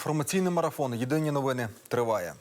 Інформаційний марафон. Єдині новини триває.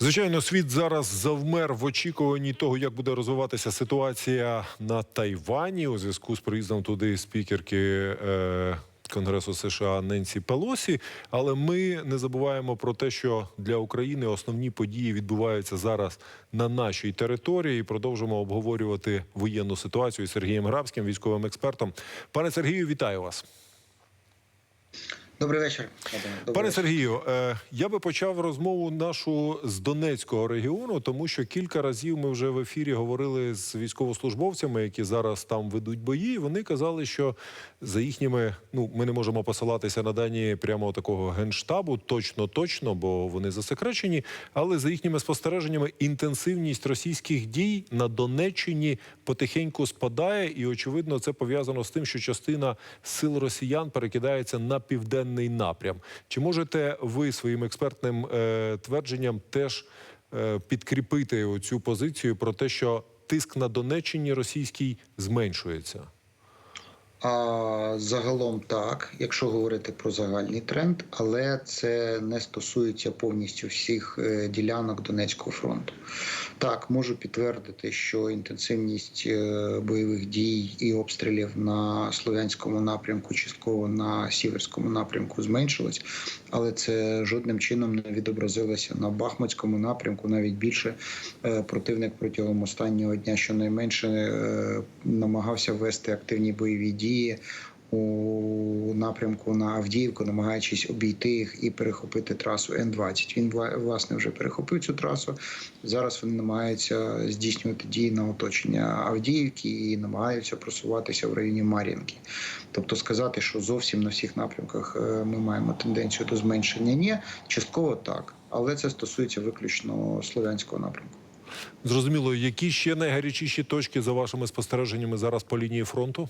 Звичайно, світ зараз завмер в очікуванні того, як буде розвиватися ситуація на Тайвані у зв'язку з приїздом туди спікерки е, Конгресу США Ненсі Пелосі. Але ми не забуваємо про те, що для України основні події відбуваються зараз на нашій території. І продовжимо обговорювати воєнну ситуацію з Сергієм Грабським, військовим експертом. Пане Сергію, вітаю вас. Добрий вечір. Добрий Пане вечір. Сергію, е, я би почав розмову нашу з Донецького регіону, тому що кілька разів ми вже в ефірі говорили з військовослужбовцями, які зараз там ведуть бої. Вони казали, що за їхніми, ну ми не можемо посилатися на дані прямо такого генштабу, точно точно, бо вони засекречені. Але за їхніми спостереженнями, інтенсивність російських дій на Донеччині потихеньку спадає, і очевидно, це пов'язано з тим, що частина сил росіян перекидається на південний напрям. Чи можете ви своїм експертним е, твердженням теж е, підкріпити цю позицію про те, що тиск на Донеччині російський зменшується? А, загалом так, якщо говорити про загальний тренд, але це не стосується повністю всіх е, ділянок Донецького фронту. Так, можу підтвердити, що інтенсивність е, бойових дій і обстрілів на слов'янському напрямку, частково на сіверському напрямку зменшилась, але це жодним чином не відобразилося на Бахмутському напрямку. Навіть більше Е, противник протягом останнього дня щонайменше намагався вести активні бойові дії у напрямку на Авдіївку, намагаючись обійти їх і перехопити трасу Н-20. Він власне вже перехопив цю трасу. Зараз вони намагаються здійснювати дії на оточення Авдіївки і намагаються просуватися в районі Мар'їнки. Тобто сказати, що зовсім на всіх напрямках е, ми маємо тенденцію до зменшення, ні, частково так, але це стосується виключно слов'янського напрямку. Зрозуміло, які ще найгарячіші точки за вашими спостереженнями зараз по лінії фронту?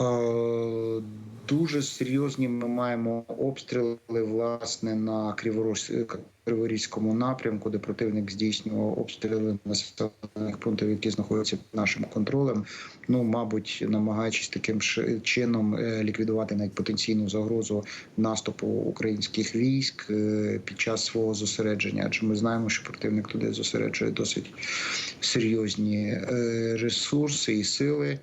Е, Дуже серйозні ми маємо обстріли власне на Криворозь- Криворізькому напрямку, де противник здійснював обстріли населених пунктів, які знаходяться під нашим контролем. Ну, мабуть, намагаючись таким чином е, ліквідувати навіть потенційну загрозу наступу українських військ е, під час свого зосередження. Адже ми знаємо, що противник туди зосереджує досить серйозні е, ресурси і сили.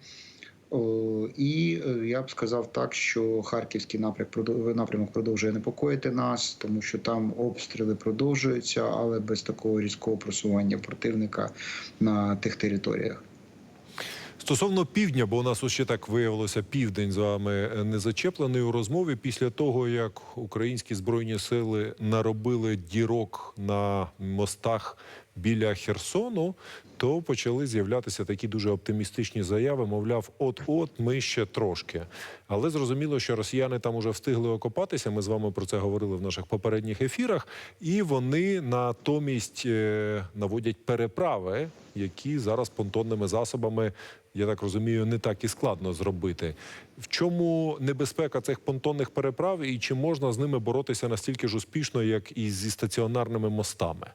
І е, я б сказав так, що харківський напрямок продов- напрямок продовжує непокоїти нас, тому що там обстріли продовжуються, але без такого різкого просування противника на тих територіях. Стосовно півдня, бо у нас ще так виявилося південь з вами не зачеплений у розмові після того, як українські збройні сили наробили дірок на мостах біля Херсону, то почали з'являтися такі дуже оптимістичні заяви. Мовляв, от-от ми ще трошки. Але зрозуміло, що росіяни там уже встигли окопатися. Ми з вами про це говорили в наших попередніх ефірах, і вони натомість е, наводять переправи, які зараз понтонними засобами, я так розумію, не так і складно зробити. В чому небезпека цих понтонних переправ, і чи можна з ними боротися настільки ж успішно, як і зі стаціонарними мостами?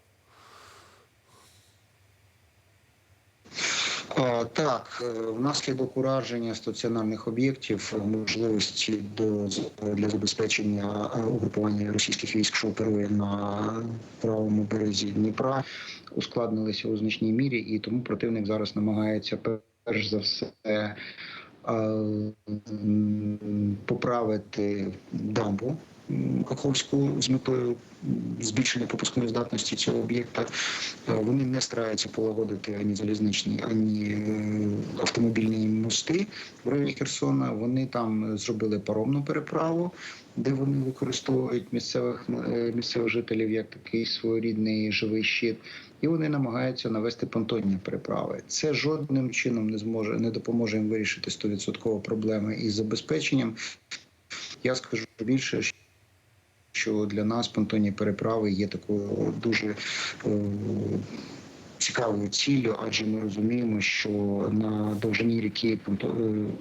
Так, е, внаслідок ураження стаціонарних об'єктів, можливості до для забезпечення е, угрупування російських військ, що оперує на правому березі Дніпра, ускладнилися у значній мірі, і тому противник зараз намагається перш за все. е, Поправити дамбу Каховську з метою збільшення пропускної здатності цього об'єкта. Е, Вони не стараються полагодити ані залізничні, ані е, автомобільні мости в районі Херсона. Вони там зробили паромну переправу, де вони використовують місцевих е, місцевих жителів як такий своєрідний живий щит. І вони намагаються навести понтонні переправи. Це жодним чином не зможе не допоможе їм вирішити 100% проблеми із забезпеченням. Я скажу більше, що для нас понтонні переправи є такою дуже е, цікавою ціллю, адже ми розуміємо, що на довжині ріки е,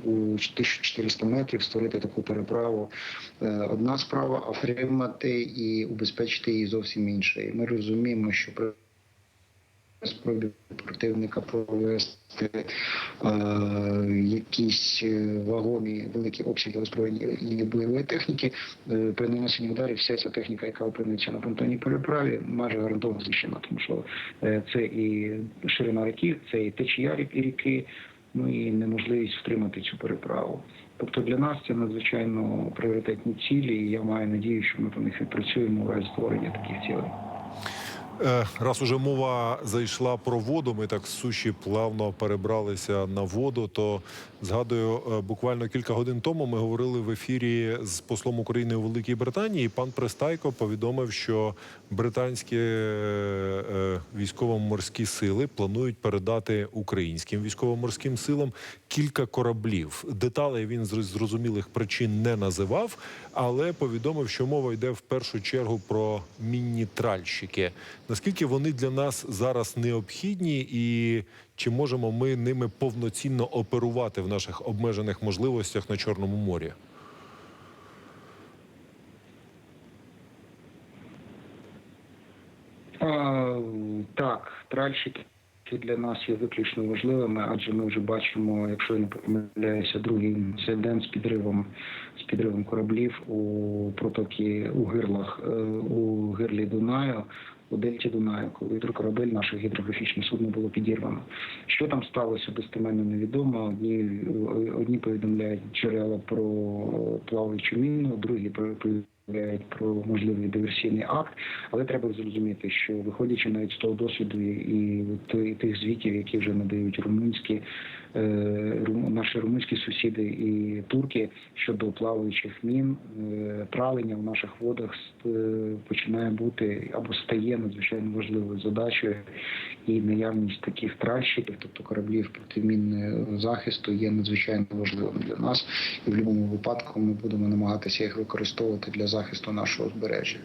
у 1400 метрів створити таку переправу е, одна справа, а втримати і убезпечити її зовсім інша. І ми розуміємо, що при спробі противника провести е, якісь е, вагомі великі обсяги озброєння і бойової техніки. Е, при нанесенні ударів вся ця техніка, яка опиниться на понтонній переправі, майже гарантовано знищена, тому що це і ширина ріки, це і течія рік- ріки, ну і неможливість втримати цю переправу. Тобто для нас це надзвичайно пріоритетні цілі, і я маю надію, що ми по них відпрацюємо в разі створення таких цілей. Е, Раз уже мова зайшла про воду, ми так суші плавно перебралися на воду. То згадую, е, буквально кілька годин тому ми говорили в ефірі з послом України у Великій Британії. Пан Пристайко повідомив, що британські е, військово-морські сили планують передати українським військово-морським силам кілька кораблів. Деталей він з зрозумілих причин не називав, але повідомив, що мова йде в першу чергу про мінні тральщики. Наскільки вони для нас зараз необхідні, і чи можемо ми ними повноцінно оперувати в наших обмежених можливостях на Чорному морі? Так, тральщики для нас є виключно важливими, адже ми вже бачимо, якщо я не помиляюся, другий інцидент з підривом з підривом кораблів у протокі у гирлах е, у гирлі Дунаю. У дельті Дунаю, коли корабель, наше гідрографічне судно було підірвано. Що там сталося, достеменно невідомо. Одні, одні повідомляють джерела про плаваючу міну, другі повідомляють про можливий диверсійний акт. Але треба зрозуміти, що виходячи навіть з того досвіду і, і, тих звітів, які вже надають румунські е, наші румунські сусіди і турки щодо плаваючих мін, е, правлення в наших водах е, починає бути або стає надзвичайно важливою задачею, і наявність таких тральщиків, тобто кораблів протимінного захисту, є надзвичайно важливим для нас. І в будь-якому випадку ми будемо намагатися їх використовувати для захисту нашого збережжя,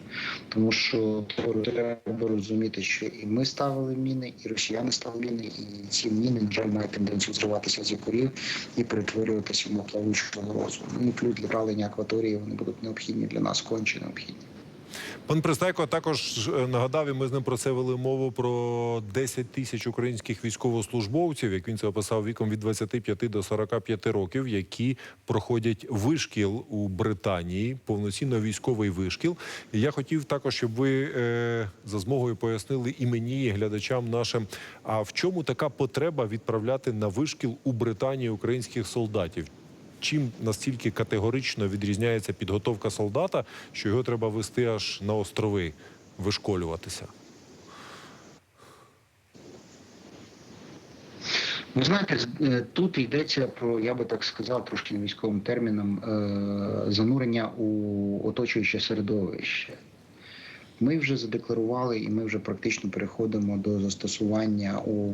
Тому що треба розуміти, що і ми ставили міни, і росіяни ставили міни, і ці міни, жаль, мають тенденцію зриватися з якорів і перетворюватися в плавучу загрозу. Ну плюс для правлення акваторії вони будуть необхідні для нас, конче необхідні. Пан Пристайко також е, нагадав, і ми з ним про це вели мову про 10 тисяч українських військовослужбовців, як він це описав віком від 25 до 45 років, які проходять вишкіл у Британії, повноцінно військовий вишкіл. І я хотів також, щоб ви е, за змогою пояснили і мені, і глядачам нашим. А в чому така потреба відправляти на вишкіл у Британії українських солдатів? Чим настільки категорично відрізняється підготовка солдата, що його треба вести аж на острови, вишколюватися? Ви знаєте, е, тут йдеться про, я би так сказав, трошки військовим терміном, е, занурення у оточуюче середовище. Ми вже задекларували і ми вже практично переходимо до застосування у,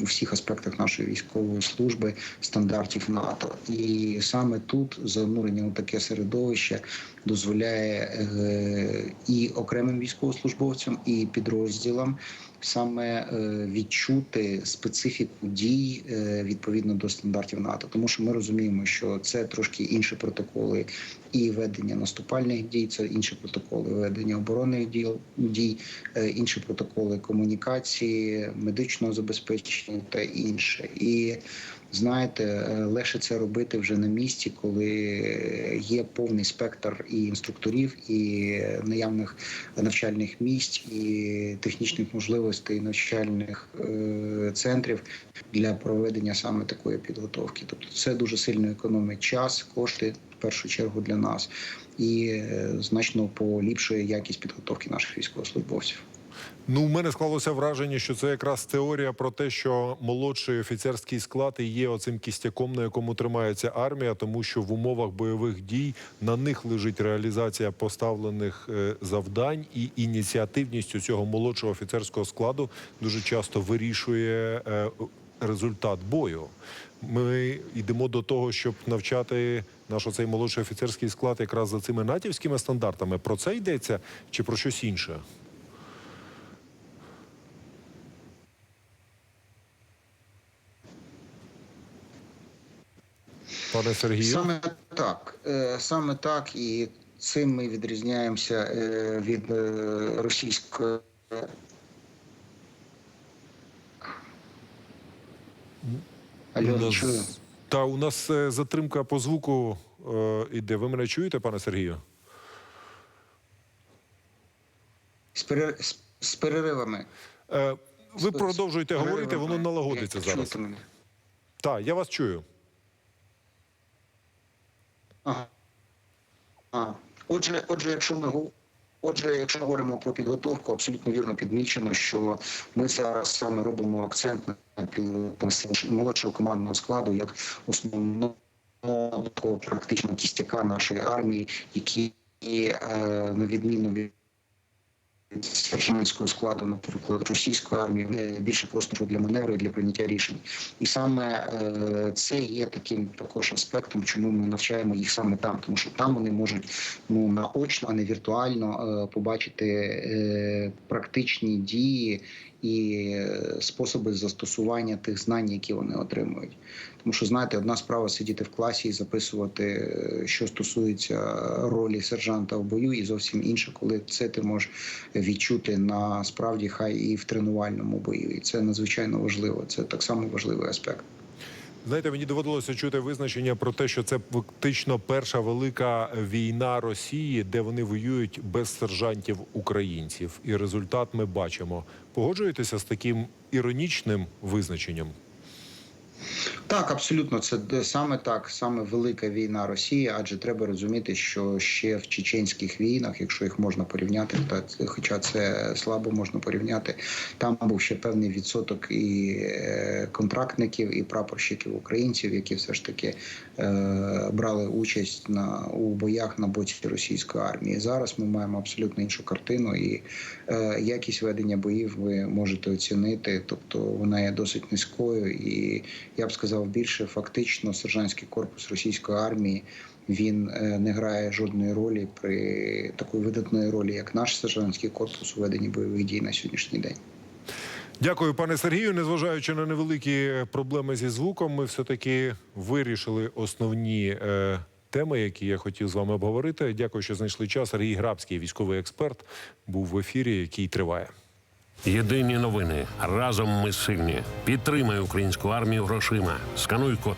у всіх аспектах нашої військової служби стандартів НАТО. І саме тут занурення у таке середовище дозволяє е, і окремим військовослужбовцям, і підрозділам саме е, відчути специфіку дій е, відповідно до стандартів НАТО, тому що ми розуміємо, що це трошки інші протоколи і ведення наступальних дій, це інші протоколи ведення оборонних дій, е, інші протоколи комунікації, медичного забезпечення та інше. І знаєте, е, легше це робити вже на місці, коли є повний спектр і інструкторів, і наявних навчальних місць, і технічних можливостей навчальних е, центрів для проведення саме такої підготовки. Тобто, це дуже сильно економить час, кошти в першу чергу для нас, і е, значно поліпшує якість підготовки наших військовослужбовців. Ну, у мене склалося враження, що це якраз теорія про те, що молодший офіцерський склад і є оцим кістяком, на якому тримається армія, тому що в умовах бойових дій на них лежить реалізація поставлених е, завдань, і ініціативність цього молодшого офіцерського складу дуже часто вирішує е, результат бою. Ми йдемо до того, щоб навчати наш оцей молодший офіцерський склад якраз за цими натівськими стандартами. Про це йдеться чи про щось інше? Пане Сергію, Саме так, Е, саме так, і цим ми відрізняємося е, від е, російської. Алло, у нас, чую. Та у нас затримка по звуку іде. Ви мене чуєте, пане Сергію? З, перер... з, з переривами. Ви З- продовжуєте з говорити, переривами. воно налагодиться зараз. Так, я вас чую. Ага. А. Отже, отже, якщо ми Отже, якщо говоримо про підготовку, абсолютно вірно підмічено, що ми зараз саме робимо акцент на молодшого командного складу як основного практично кістяка нашої армії, які е, на відміну від сержантського складу, наприклад, російської армії, більше простору для маневру і для прийняття рішень. І саме е, це є таким також аспектом, чому ми навчаємо їх саме там, тому що там вони можуть ну наочно, а не віртуально е, побачити е, практичні дії і е, способи застосування тих знань, які вони отримують. Тому що знаєте, одна справа сидіти в класі і записувати, е, що стосується ролі сержанта в бою, і зовсім інша, коли це ти можеш відчути на справді хай і в тренувальному бою. І це надзвичайно важливо. Це так само важливий аспект. Знаєте, мені доводилося чути визначення про те, що це фактично перша велика війна Росії, де вони воюють без сержантів українців. І результат ми бачимо. Погоджуєтеся з таким іронічним визначенням? Так, абсолютно, це саме так, саме велика війна Росії, адже треба розуміти, що ще в чеченських війнах, якщо їх можна порівняти, та хоча це слабо можна порівняти, там був ще певний відсоток і е, контрактників, і прапорщиків українців, які все ж таки е, брали участь на у боях на боці російської армії. Зараз ми маємо абсолютно іншу картину, і е, якість ведення боїв ви можете оцінити, тобто вона є досить низькою і я б сказав більше, фактично сержантський корпус російської армії він е, не грає жодної ролі при такої видатної ролі, як наш сержантський корпус у веденні бойових дій на сьогоднішній день. Дякую, пане Сергію. Незважаючи на невеликі проблеми зі звуком, ми все таки вирішили основні е, теми, які я хотів з вами обговорити. Дякую, що знайшли час. Сергій Грабський, військовий експерт, був в ефірі, який триває. Єдині новини. Разом ми сильні. Підтримай українську армію грошима. Скануй код